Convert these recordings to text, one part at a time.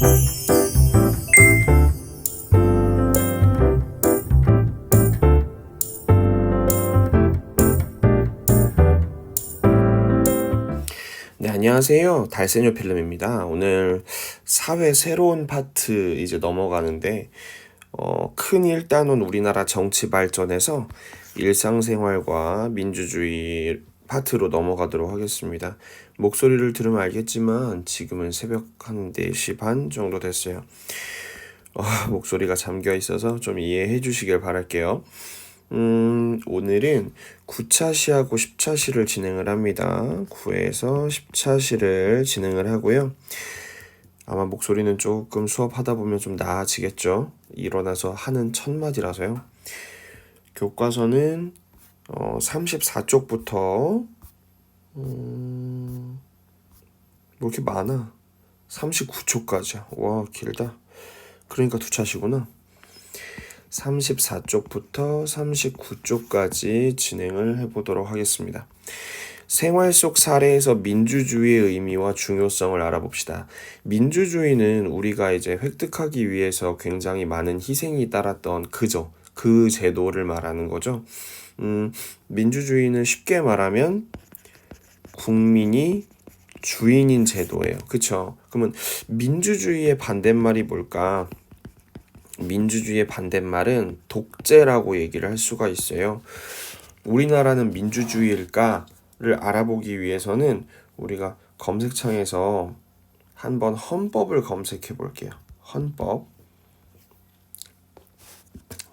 네, 안녕하세요. 달세뇨 필름입니다. 오늘 사회 새로운 파트 이제 넘어가는데, 어, 큰 일단은 우리나라 정치 발전에서 일상생활과 민주주의 파트로 넘어가도록 하겠습니다. 목소리를 들으면 알겠지만 지금은 새벽 한 4시 반 정도 됐어요. 어, 목소리가 잠겨 있어서 좀 이해해 주시길 바랄게요. 음, 오늘은 9차 시하고 10차 시를 진행을 합니다. 9에서 10차 시를 진행을 하고요. 아마 목소리는 조금 수업하다 보면 좀 나아지겠죠. 일어나서 하는 첫 마디라서요. 교과서는 어, 34쪽부터 음, 뭐 이렇게 많아. 39쪽까지야. 와, 길다. 그러니까 두 차시구나. 34쪽부터 39쪽까지 진행을 해보도록 하겠습니다. 생활 속 사례에서 민주주의의 의미와 중요성을 알아봅시다. 민주주의는 우리가 이제 획득하기 위해서 굉장히 많은 희생이 따랐던 그저 그 제도를 말하는 거죠. 음, 민주주의는 쉽게 말하면 국민이 주인인 제도예요. 그쵸? 그러면 민주주의의 반대말이 뭘까? 민주주의의 반대말은 독재라고 얘기를 할 수가 있어요. 우리나라는 민주주의일까를 알아보기 위해서는 우리가 검색창에서 한번 헌법을 검색해 볼게요. 헌법.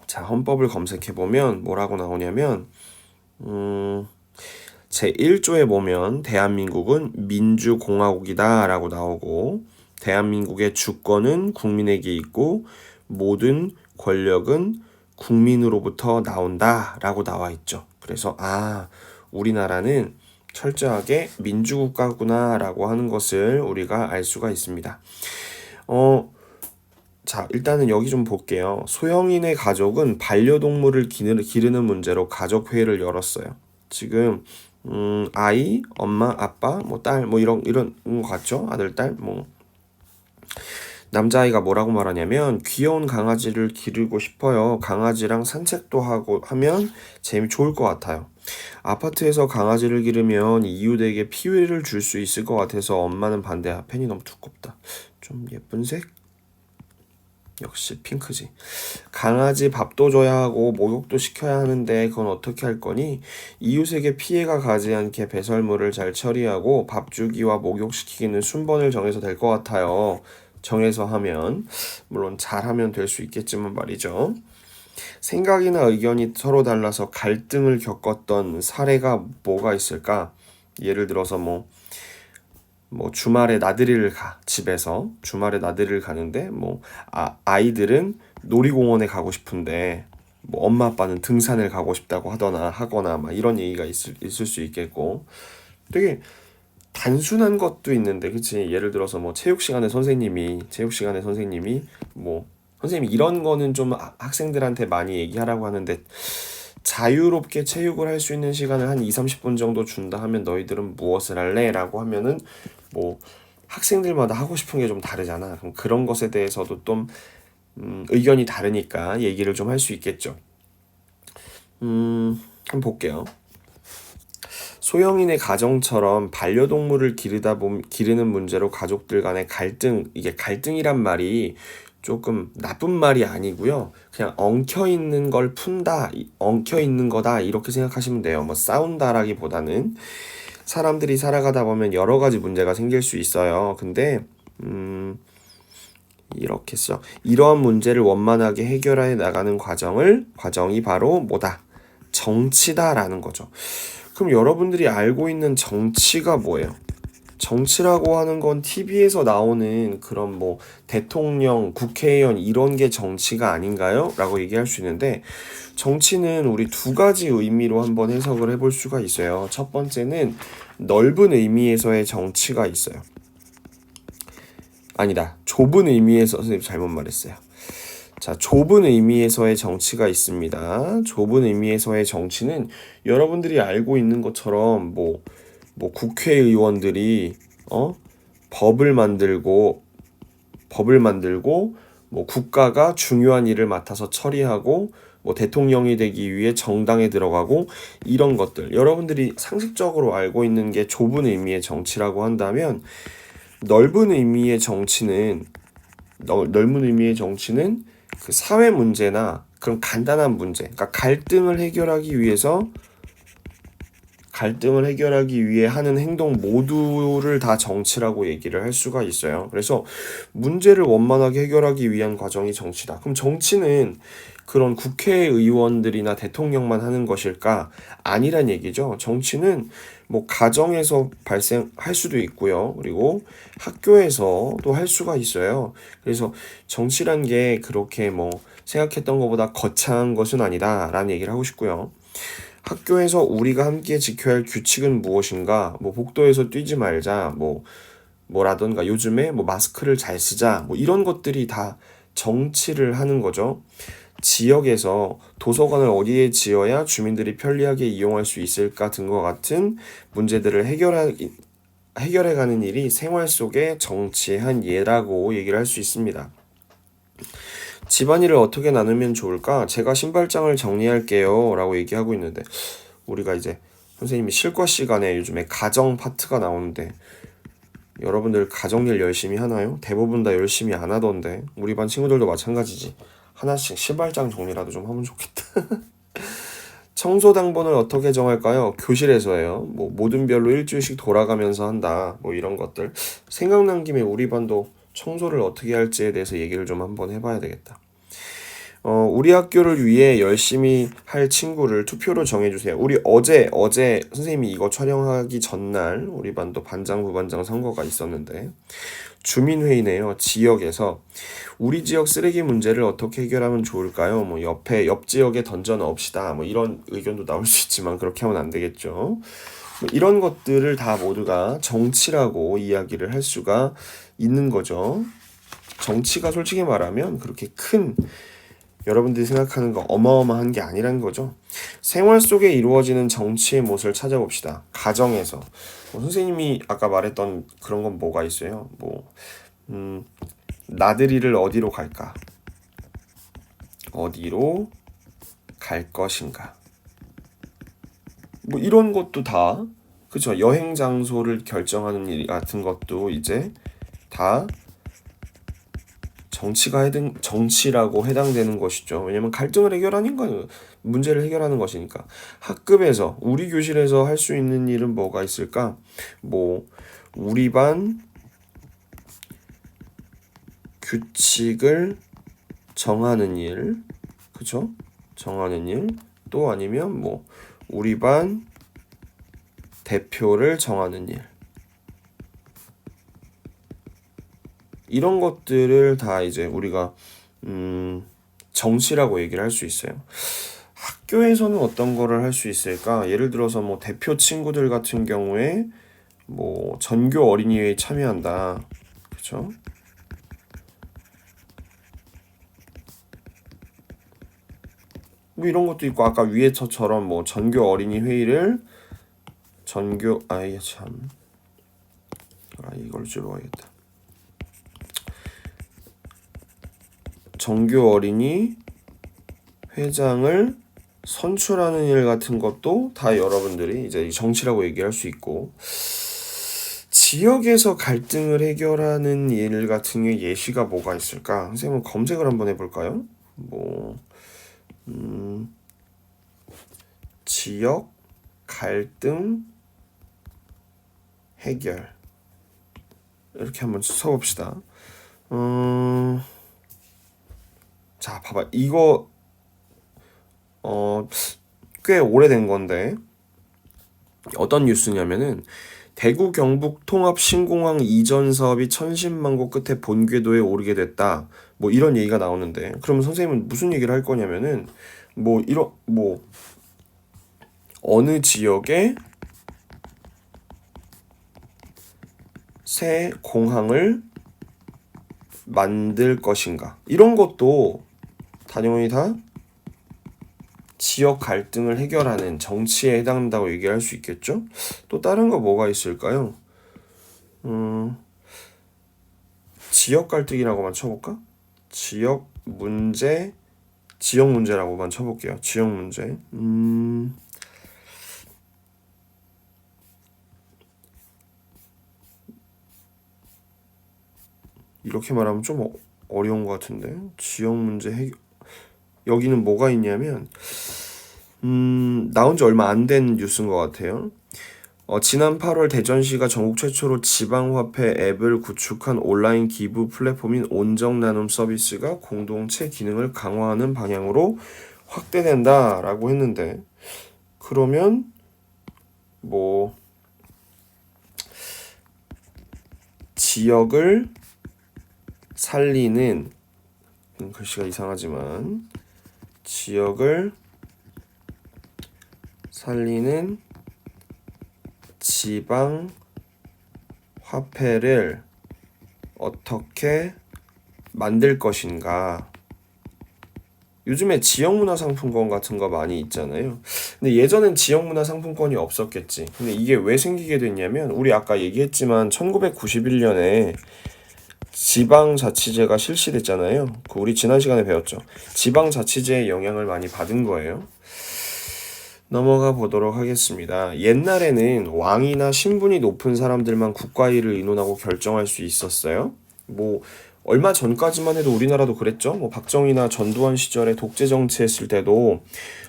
자, 헌법을 검색해 보면 뭐라고 나오냐면 음, 제 1조에 보면 대한민국은 민주공화국이다 라고 나오고 대한민국의 주권은 국민에게 있고 모든 권력은 국민으로부터 나온다 라고 나와 있죠. 그래서 아, 우리나라는 철저하게 민주국가구나 라고 하는 것을 우리가 알 수가 있습니다. 어, 자, 일단은 여기 좀 볼게요. 소형인의 가족은 반려동물을 기르는 문제로 가족회의를 열었어요. 지금, 음, 아이, 엄마, 아빠, 뭐 딸, 뭐 이런, 이런 거 같죠? 아들, 딸, 뭐. 남자아이가 뭐라고 말하냐면 귀여운 강아지를 기르고 싶어요. 강아지랑 산책도 하고 하면 재미 좋을 것 같아요. 아파트에서 강아지를 기르면 이웃에게 피해를 줄 수 있을 것 같아서 엄마는 반대야. 펜이 너무 두껍다. 좀 예쁜 색? 역시 핑크지. 강아지 밥도 줘야 하고 목욕도 시켜야 하는데 그건 어떻게 할 거니? 이웃에게 피해가 가지 않게 배설물을 잘 처리하고 밥 주기와 목욕시키기는 순번을 정해서 될 것 같아요. 정해서 하면 물론 잘하면 될 수 있겠지만 말이죠. 생각이나 의견이 서로 달라서 갈등을 겪었던 사례가 뭐가 있을까? 예를 들어서 뭐, 뭐 주말에 나들이를 가 집에서 주말에 나들이를 가는데 뭐 아, 아이들은 놀이공원에 가고 싶은데 뭐 엄마 아빠는 등산을 가고 싶다고 하거나 하거나 막 이런 얘기가 있을 있을 수 있겠고. 되게 단순한 것도 있는데 그치? 예를 들어서 뭐 체육 시간에 선생님이 체육 시간에 선생님이 뭐 선생님 이런 거는 좀 학생들한테 많이 얘기하라고 하는데 자유롭게 체육을 할 수 있는 시간을 한 2, 30분 정도 준다 하면 너희들은 무엇을 할래? 라고 하면은 뭐 학생들마다 하고 싶은 게 좀 다르잖아. 그럼 그런 것에 대해서도 좀 음, 의견이 다르니까 얘기를 좀 할 수 있겠죠. 음, 한번 볼게요. 소형인의 가정처럼 반려동물을 기르다 보면 기르는 문제로 가족들 간의 갈등 이게 갈등이란 말이 조금 나쁜 말이 아니고요. 그냥 엉켜 있는 걸 푼다, 엉켜 있는 거다 이렇게 생각하시면 돼요. 뭐 싸운다라기보다는 사람들이 살아가다 보면 여러 가지 문제가 생길 수 있어요. 근데 음 이렇게 써. 이러한 문제를 원만하게 해결해 나가는 과정을 과정이 바로 뭐다? 정치다라는 거죠. 그럼 여러분들이 알고 있는 정치가 뭐예요? 정치라고 하는 건 TV에서 나오는 그런 뭐 대통령, 국회의원 이런 게 정치가 아닌가요? 라고 얘기할 수 있는데 정치는 우리 두 가지 의미로 한번 해석을 해볼 수가 있어요. 첫 번째는 넓은 의미에서의 정치가 있어요. 아니다. 좁은 의미에서 선생님 잘못 말했어요. 자, 좁은 의미에서의 정치가 있습니다. 좁은 의미에서의 정치는 여러분들이 알고 있는 것처럼 뭐, 뭐 국회의원들이 어? 법을 만들고 법을 만들고 뭐 국가가 중요한 일을 맡아서 처리하고 뭐 대통령이 되기 위해 정당에 들어가고 이런 것들 여러분들이 상식적으로 알고 있는 게 좁은 의미의 정치라고 한다면 넓은 의미의 정치는 넓, 넓은 의미의 정치는 그 사회 문제나 그런 간단한 문제, 그러니까 갈등을 해결하기 위해서 갈등을 해결하기 위해 하는 행동 모두를 다 정치라고 얘기를 할 수가 있어요. 그래서 문제를 원만하게 해결하기 위한 과정이 정치다. 그럼 정치는 그런 국회의원들이나 대통령만 하는 것일까? 아니란 얘기죠. 정치는 뭐 가정에서 발생할 수도 있고요. 그리고 학교에서도 할 수가 있어요. 그래서 정치란 게 그렇게 뭐 생각했던 것보다 거창한 것은 아니다라는 얘기를 하고 싶고요. 학교에서 우리가 함께 지켜야 할 규칙은 무엇인가? 뭐 복도에서 뛰지 말자. 뭐 뭐라던가 요즘에 뭐 마스크를 잘 쓰자. 뭐 이런 것들이 다 정치를 하는 거죠. 지역에서 도서관을 어디에 지어야 주민들이 편리하게 이용할 수 있을까 등과 같은 문제들을 해결하, 해결해가는 일이 생활 속의 정치의 한 예라고 얘기를 할 수 있습니다. 집안일을 어떻게 나누면 좋을까? 제가 신발장을 정리할게요. 라고 얘기하고 있는데, 우리가 이제 선생님이 실과 시간에 요즘에 가정 파트가 나오는데, 여러분들 가정일 열심히 하나요? 대부분 다 열심히 안 하던데, 우리 반 친구들도 마찬가지지. 하나씩 신발장 정리라도 좀 하면 좋겠다. 청소 당번을 어떻게 정할까요? 교실에서요. 뭐 모든 별로 일주일씩 돌아가면서 한다. 뭐 이런 것들. 생각난 김에 우리 반도 청소를 어떻게 할지에 대해서 얘기를 좀 한번 해봐야 되겠다. 어, 우리 학교를 위해 열심히 할 친구를 투표로 정해주세요. 우리 어제, 어제 선생님이 이거 촬영하기 전날 우리 반도 반장, 부반장 선거가 있었는데, 주민회의네요. 지역에서 우리 지역 쓰레기 문제를 어떻게 해결하면 좋을까요? 뭐 옆에 옆 지역에 던져 넣읍시다. 뭐 이런 의견도 나올 수 있지만 그렇게 하면 안 되겠죠. 뭐 이런 것들을 다 모두가 정치라고 이야기를 할 수가 있는 거죠. 정치가 솔직히 말하면 그렇게 큰 여러분들이 생각하는 거 어마어마한 게 아니란 거죠. 생활 속에 이루어지는 정치의 모습을 찾아봅시다. 가정에서. 뭐 선생님이 아까 말했던 그런 건 뭐가 있어요? 뭐, 음, 나들이를 어디로 갈까? 어디로 갈 것인가? 뭐 이런 것도 다, 그죠? 여행 장소를 결정하는 일 같은 것도 이제 다 정치가 해당 정치라고 해당되는 것이죠. 왜냐면 갈등을 해결하는 건 문제를 해결하는 것이니까. 학급에서 우리 교실에서 할 수 있는 일은 뭐가 있을까? 뭐 우리 반 규칙을 정하는 일, 그죠? 정하는 일. 또 아니면 뭐 우리 반 대표를 정하는 일. 이런 것들을 다 이제 우리가 음, 정치라고 얘기를 할 수 있어요. 학교에서는 어떤 거를 할 수 있을까? 예를 들어서 뭐 대표 친구들 같은 경우에 뭐 전교 어린이회에 참여한다. 그렇죠? 뭐 이런 것도 있고 아까 위에서처럼 뭐 전교 어린이 회의를 전교 아예 참. 아 이걸 줄여야겠다. 정교 어린이 회장을 선출하는 일 같은 것도 다 여러분들이 이제 정치라고 얘기할 수 있고 지역에서 갈등을 해결하는 일 같은 게 예시가 뭐가 있을까? 선생님 검색을 한번 해볼까요? 뭐 음, 지역 갈등 해결 이렇게 한번 써봅시다. 음. 자, 봐봐. 이거 어, 꽤 오래된 건데 어떤 뉴스냐면은 대구 경북 통합 신공항 이전 사업이 천신만고 끝에 본궤도에 오르게 됐다. 뭐 이런 얘기가 나오는데 그럼 선생님은 무슨 얘기를 할 거냐면은 뭐 이런 뭐 어느 지역에 새 공항을 만들 것인가 이런 것도 단용이 다 지역 갈등을 해결하는 정치에 해당한다고 얘기할 수 있겠죠? 또 다른 거 뭐가 있을까요? 음, 지역 갈등이라고만 쳐볼까? 지역 문제, 지역 문제라고만 쳐볼게요. 지역 문제. 음. 이렇게 말하면 좀 어- 어려운 것 같은데 지역 문제 해결 여기는 뭐가 있냐면 음 나온 지 얼마 안 된 뉴스인 것 같아요. 어, 지난 8월 대전시가 전국 최초로 지방화폐 앱을 구축한 온라인 기부 플랫폼인 온정나눔 서비스가 공동체 기능을 강화하는 방향으로 확대된다라고 했는데 그러면 뭐 지역을 살리는 음, 글씨가 이상하지만 지역을 살리는 지방 화폐를 어떻게 만들 것인가. 요즘에 지역문화 상품권 같은 거 많이 있잖아요. 근데 예전엔 지역문화 상품권이 없었겠지. 근데 이게 왜 생기게 됐냐면, 우리 아까 얘기했지만 1991년에 지방자치제가 실시됐잖아요. 그 우리 지난 시간에 배웠죠. 지방자치제의 영향을 많이 받은 거예요. 넘어가 보도록 하겠습니다. 옛날에는 왕이나 신분이 높은 사람들만 국가 일을 의논하고 결정할 수 있었어요. 뭐 얼마 전까지만 해도 우리나라도 그랬죠. 뭐 박정희나 전두환 시절에 독재 정치했을 때도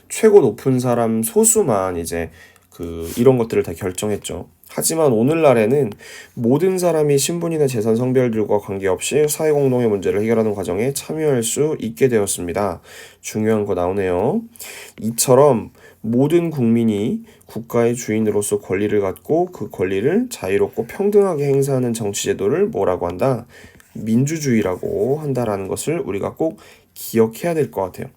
최고 높은 사람 소수만 이제 그 이런 것들을 다 결정했죠. 하지만 오늘날에는 모든 사람이 신분이나 재산 성별들과 관계없이 사회 공동의 문제를 해결하는 과정에 참여할 수 있게 되었습니다. 중요한 거 나오네요. 이처럼 모든 국민이 국가의 주인으로서 권리를 갖고 그 권리를 자유롭고 평등하게 행사하는 정치제도를 뭐라고 한다? 민주주의라고 한다라는 것을 우리가 꼭 기억해야 될 것 같아요.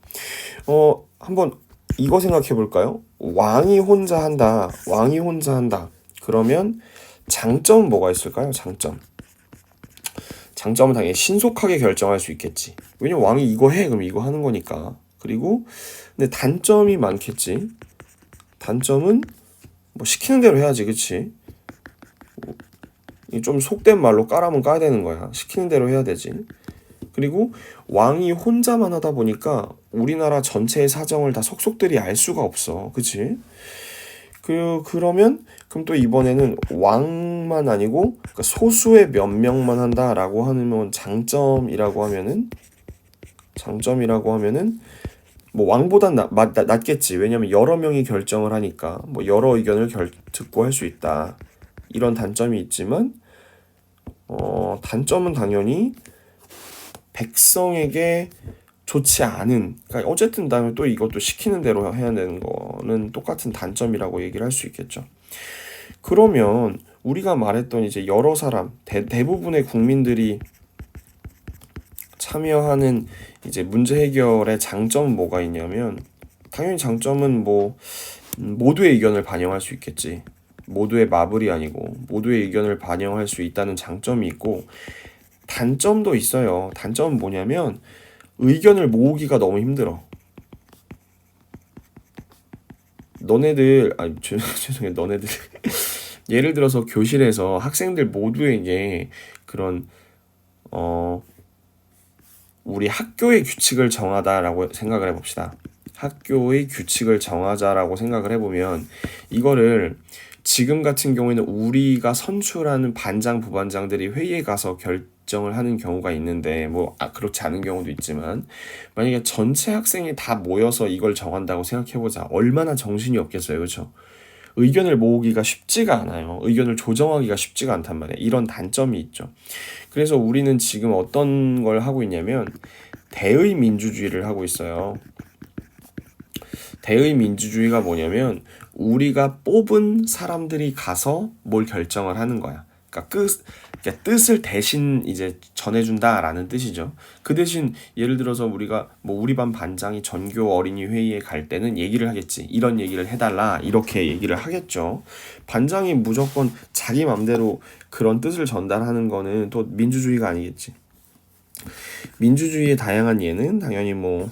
어, 한번 이거 생각해 볼까요? 왕이 혼자 한다. 왕이 혼자 한다. 그러면 장점은 뭐가 있을까요? 장점. 장점은 당연히 신속하게 결정할 수 있겠지. 왜냐면 왕이 이거 해. 그럼 이거 하는 거니까. 그리고 근데 단점이 많겠지. 단점은 뭐 시키는 대로 해야지, 그치? 좀 속된 말로 까라면 까야 되는 거야. 시키는 대로 해야 되지. 그리고 왕이 혼자만 하다 보니까 우리나라 전체의 사정을 다 속속들이 알 수가 없어. 그치? 그, 그러면, 그럼 또 이번에는 왕만 아니고 그러니까 소수의 몇 명만 한다라고 하면 장점이라고 하면은, 장점이라고 하면은, 뭐 왕보단 나, 마, 나, 낫겠지. 왜냐면 여러 명이 결정을 하니까 뭐 여러 의견을 결, 듣고 할 수 있다. 이런 단점이 있지만 어, 단점은 당연히 백성에게 좋지 않은 그러니까 어쨌든 다음에 또 이것도 시키는 대로 해야 되는 거는 똑같은 단점이라고 얘기를 할 수 있겠죠. 그러면 우리가 말했던 이제 여러 사람 대, 대부분의 국민들이 참여하는 이제 문제 해결의 장점은 뭐가 있냐면 당연히 장점은 뭐 음, 모두의 의견을 반영할 수 있겠지. 모두의 마블이 아니고 모두의 의견을 반영할 수 있다는 장점이 있고 단점도 있어요. 단점은 뭐냐면 의견을 모으기가 너무 힘들어. 너네들 아 죄송해요 너네들 예를 들어서 교실에서 학생들 모두에게 그런 어 우리 학교의 규칙을 정하다라고 생각을 해봅시다. 학교의 규칙을 정하자라고 생각을 해보면 이거를 지금 같은 경우에는 우리가 선출하는 반장 부반장들이 회의에 가서 결 정을 하는 경우가 있는데 뭐 아, 그렇지 않은 경우도 있지만 만약에 전체 학생이 다 모여서 이걸 정한다고 생각해보자. 얼마나 정신이 없겠어요. 그렇죠? 의견을 모으기가 쉽지가 않아요. 의견을 조정하기가 쉽지가 않단 말이에요. 이런 단점이 있죠. 그래서 우리는 지금 어떤 걸 하고 있냐면 대의 민주주의를 하고 있어요. 대의 민주주의가 뭐냐면 우리가 뽑은 사람들이 가서 뭘 결정을 하는 거야. 그러니까 끝, 그러니까 뜻을 대신 이제 전해준다라는 뜻이죠. 그 대신 예를 들어서 우리가 뭐 우리 반 반장이 전교 어린이 회의에 갈 때는 얘기를 하겠지. 이런 얘기를 해달라 이렇게 얘기를 하겠죠. 반장이 무조건 자기 맘대로 그런 뜻을 전달하는 거는 또 민주주의가 아니겠지. 민주주의의 다양한 예는 당연히 뭐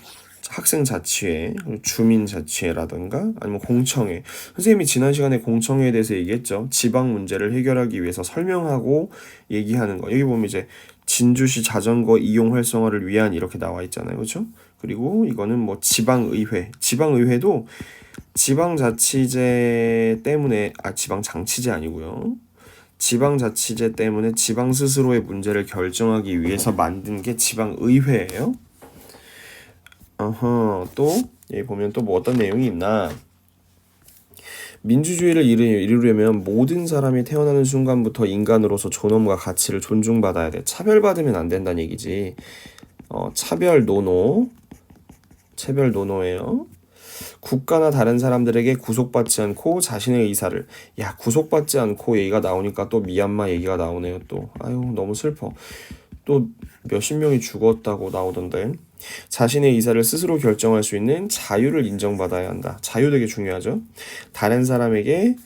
학생 자치회, 그리고 주민 자치회라든가 아니면 공청회. 선생님이 지난 시간에 공청회에 대해서 얘기했죠. 지방 문제를 해결하기 위해서 설명하고 얘기하는 거. 여기 보면 이제 진주시 자전거 이용 활성화를 위한 이렇게 나와 있잖아요. 그렇죠? 그리고 이거는 뭐 지방의회. 지방의회도 지방자치제 때문에 아 지방장치제 아니고요. 지방자치제 때문에 지방 스스로의 문제를 결정하기 위해서 만든 게 지방의회예요. 어허, 또 여기 보면 또 뭐 어떤 내용이 있나? 민주주의를 이루- 이루려면 모든 사람이 태어나는 순간부터 인간으로서 존엄과 가치를 존중받아야 돼. 차별받으면 안 된다는 얘기지. 어, 차별 노노. 차별 노노예요. 국가나 다른 사람들에게 구속받지 않고 자신의 의사를 야 구속받지 않고 얘기가 나오니까 또 미얀마 얘기가 나오네요 또 아유 너무 슬퍼 또 몇십 명이 죽었다고 나오던데 자신의 의사를 스스로 결정할 수 있는 자유를 인정받아야 한다 자유 되게 중요하죠 다른 사람에게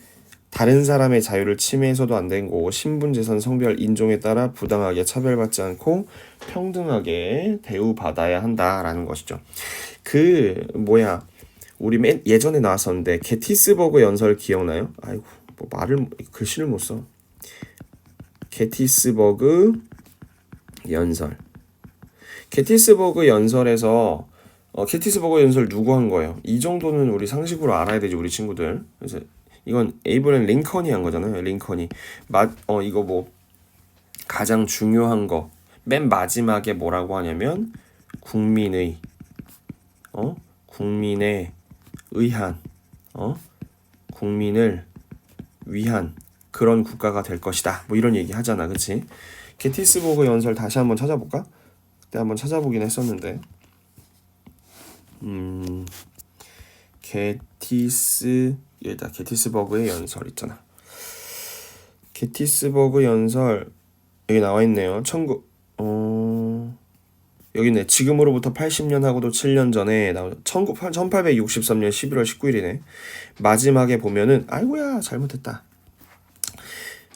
다른 사람의 자유를 침해해서도 안 되는 거고 신분 재산 성별 인종에 따라 부당하게 차별받지 않고 평등하게 대우받아야 한다라는 것이죠 그 뭐야 우리 맨 예전에 나왔었는데 게티스버그 연설 기억나요? 아이고 뭐 말을 글씨를 못 써. 게티스버그 연설. 게티스버그 연설에서 어, 게티스버그 연설 누구 한 거예요? 이 정도는 우리 상식으로 알아야 되지 우리 친구들. 그래서 이건 에이브랜 링컨이 한 거잖아요. 링컨이 맛어 이거 뭐 가장 중요한 거 맨 마지막에 뭐라고 하냐면 국민의 어 국민의 의한 어 국민을 위한 그런 국가가 될 것이다 뭐 이런 얘기 하잖아 그치 게티스버그 연설 다시 한번 찾아볼까 그때 한번 찾아보긴 했었는데 음 게티스 여기다 게티스버그의 연설 있잖아 게티스버그 연설 여기 나와 있네요 천구 어 여기 있네. 지금으로부터 80년 하고도 7년 전에 나온 1863년 11월 19일이네. 마지막에 보면은 아이고야 잘못했다.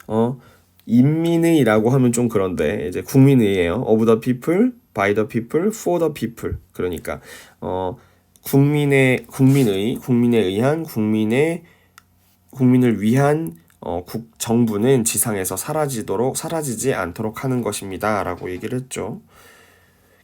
어 인민의라고 하면 좀 그런데 이제 국민의예요. of the people, by the people, for the people. 그러니까 어 국민의 국민의 국민에 의한 국민의 국민을 위한 어, 국 정부는 지상에서 사라지도록 사라지지 않도록 하는 것입니다라고 얘기를 했죠.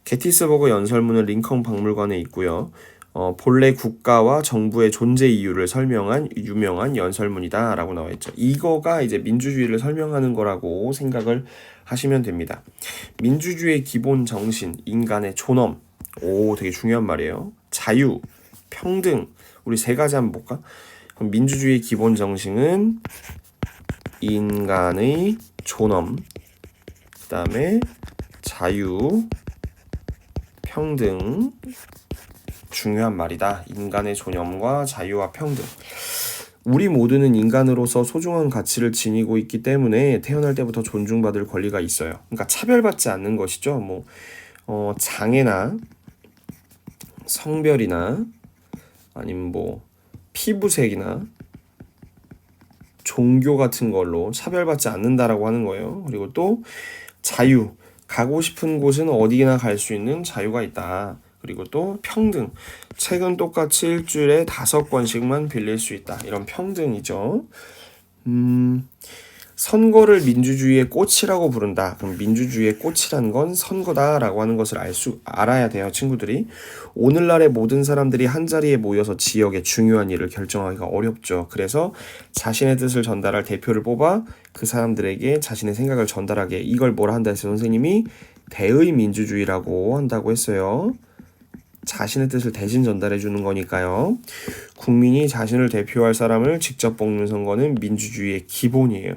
게티스버그 연설문은 링컨 박물관에 있고요. 어, 본래 국가와 정부의 존재 이유를 설명한 유명한 연설문이다라고 나와 있죠. 이거가 이제 민주주의를 설명하는 거라고 생각을 하시면 됩니다. 민주주의의 기본 정신, 인간의 존엄. 오, 되게 중요한 말이에요. 자유, 평등. 우리 세 가지 한번 볼까? 그럼 민주주의의 기본 정신은 인간의 존엄, 그 다음에 자유, 평등 중요한 말이다. 인간의 존엄과 자유와 평등. 우리 모두는 인간으로서 소중한 가치를 지니고 있기 때문에 태어날 때부터 존중받을 권리가 있어요. 그러니까 차별받지 않는 것이죠. 뭐 어, 장애나 성별이나 아니면 뭐 피부색이나 종교 같은 걸로 차별받지 않는다라고 하는 거예요. 그리고 또 자유, 가고 싶은 곳은 어디나 갈 수 있는 자유가 있다. 그리고 또 평등. 책은 똑같이 일주일에 다섯 권씩만 빌릴 수 있다. 이런 평등이죠. 음, 선거를 민주주의의 꽃이라고 부른다. 그럼 민주주의의 꽃이라는 건 선거다라고 하는 것을 알 수 알아야 돼요, 친구들이. 오늘날의 모든 사람들이 한 자리에 모여서 지역의 중요한 일을 결정하기가 어렵죠. 그래서 자신의 뜻을 전달할 대표를 뽑아 그 사람들에게 자신의 생각을 전달하게 이걸 뭐라 한다 했어요, 선생님이 대의 민주주의라고 한다고 했어요. 자신의 뜻을 대신 전달해 주는 거니까요. 국민이 자신을 대표할 사람을 직접 뽑는 선거는 민주주의의 기본이에요.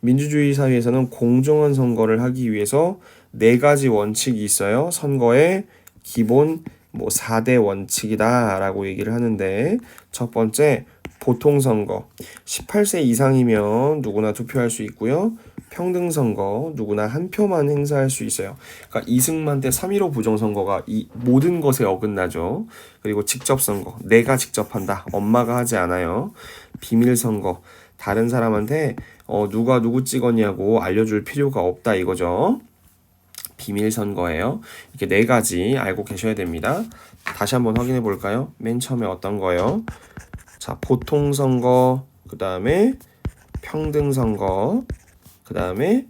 민주주의 사회에서는 공정한 선거를 하기 위해서 네 가지 원칙이 있어요. 선거의 기본 뭐 4대 원칙이다라고 얘기를 하는데 첫 번째 보통 선거 18세 이상이면 누구나 투표할 수 있고요. 평등 선거 누구나 한 표만 행사할 수 있어요. 그러니까 이승만 때 3.15 부정선거가 이 모든 것에 어긋나죠. 그리고 직접 선거 내가 직접 한다. 엄마가 하지 않아요. 비밀 선거 다른 사람한테 어 누가 누구 찍었냐고 알려줄 필요가 없다 이거죠. 비밀 선거예요. 이렇게 네 가지 알고 계셔야 됩니다. 다시 한번 확인해 볼까요? 맨 처음에 어떤 거요? 자, 보통 선거, 그 다음에 평등 선거, 그 다음에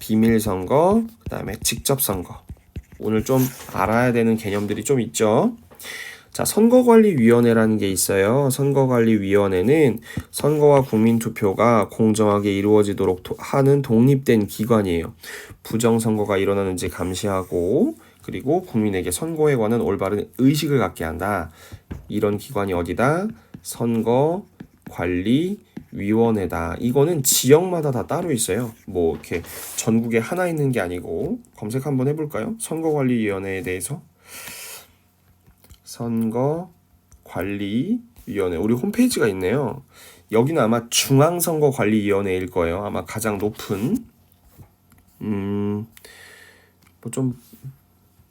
비밀 선거, 그 다음에 직접 선거. 오늘 좀 알아야 되는 개념들이 좀 있죠. 자, 선거관리위원회라는 게 있어요. 선거관리위원회는 선거와 국민투표가 공정하게 이루어지도록 도- 하는 독립된 기관이에요. 부정선거가 일어나는지 감시하고 그리고 국민에게 선거에 관한 올바른 의식을 갖게 한다. 이런 기관이 어디다? 선거 관리 위원회다. 이거는 지역마다 다 따로 있어요. 뭐 이렇게 전국에 하나 있는 게 아니고 검색 한번 해볼까요? 선거관리위원회에 대해서. 선거관리위원회 우리 홈페이지가 있네요. 여기는 아마 중앙선거관리위원회일 거예요. 아마 가장 높은 음, 뭐 좀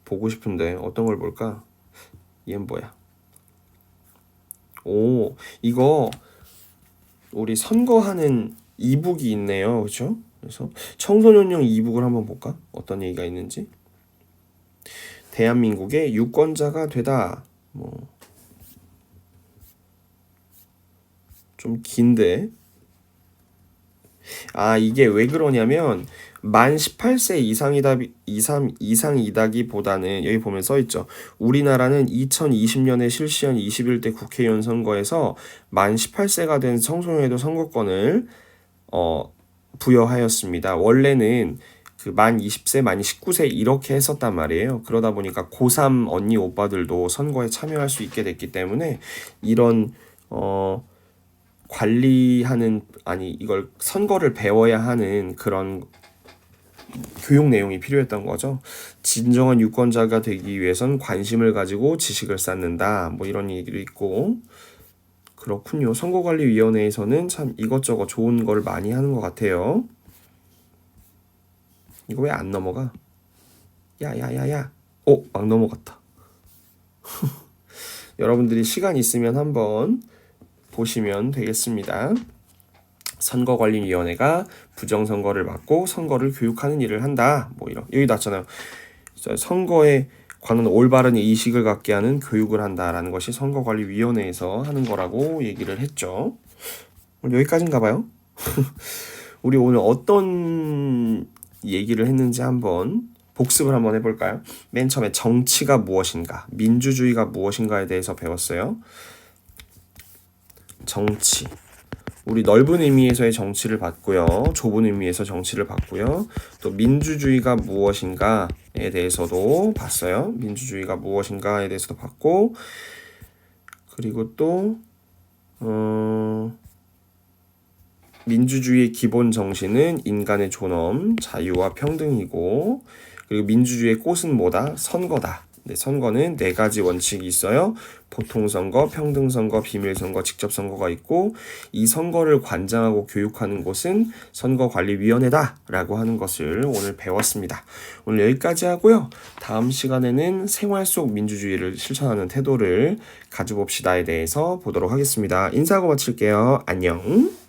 보고 싶은데 어떤 걸 볼까? 얘는 뭐야? 오, 이거 우리 선거하는 이북이 있네요. 그렇죠? 그래서 청소년용 이북을 한번 볼까? 어떤 얘기가 있는지. 대한민국의 유권자가 되다. 뭐 좀 긴데. 아, 이게 왜 그러냐면 만 18세 이상이다 이상 이상이다기보다는 여기 보면 써 있죠. 우리나라는 2020년에 실시한 21대 국회의원 선거에서 만 18세가 된 청소년에도 선거권을 어 부여하였습니다. 원래는 그 만 20세, 만 19세 이렇게 했었단 말이에요. 그러다 보니까 고3 언니 오빠들도 선거에 참여할 수 있게 됐기 때문에 이런 어 관리하는 아니 이걸 선거를 배워야 하는 그런 교육 내용이 필요했던 거죠. 진정한 유권자가 되기 위해선 관심을 가지고 지식을 쌓는다. 뭐 이런 얘기도 있고 그렇군요. 선거관리위원회에서는 참 이것저것 좋은 걸 많이 하는 것 같아요. 이거 왜 안 넘어가? 야야야야. 오, 막 넘어갔다. 여러분들이 시간 있으면 한번 보시면 되겠습니다. 선거관리위원회가 부정선거를 막고 선거를 교육하는 일을 한다. 뭐 이런 여기 났잖아요. 선거에 관한 올바른 의식을 갖게 하는 교육을 한다라는 것이 선거관리위원회에서 하는 거라고 얘기를 했죠. 여기까지인가 봐요. 우리 오늘 어떤 얘기를 했는지 한번 복습을 한번 해볼까요? 맨 처음에 정치가 무엇인가, 민주주의가 무엇인가에 대해서 배웠어요. 정치. 우리 넓은 의미에서의 정치를 봤고요. 좁은 의미에서 정치를 봤고요. 또 민주주의가 무엇인가에 대해서도 봤어요. 민주주의가 무엇인가에 대해서도 봤고 그리고 또 어, 민주주의의 기본 정신은 인간의 존엄, 자유와 평등이고 그리고 민주주의의 꽃은 뭐다? 선거다. 네, 선거는 네 가지 원칙이 있어요. 보통 선거, 평등 선거, 비밀 선거, 직접 선거가 있고 이 선거를 관장하고 교육하는 곳은 선거관리위원회다라고 하는 것을 오늘 배웠습니다. 오늘 여기까지 하고요. 다음 시간에는 생활 속 민주주의를 실천하는 태도를 가져봅시다에 대해서 보도록 하겠습니다. 인사하고 마칠게요. 안녕.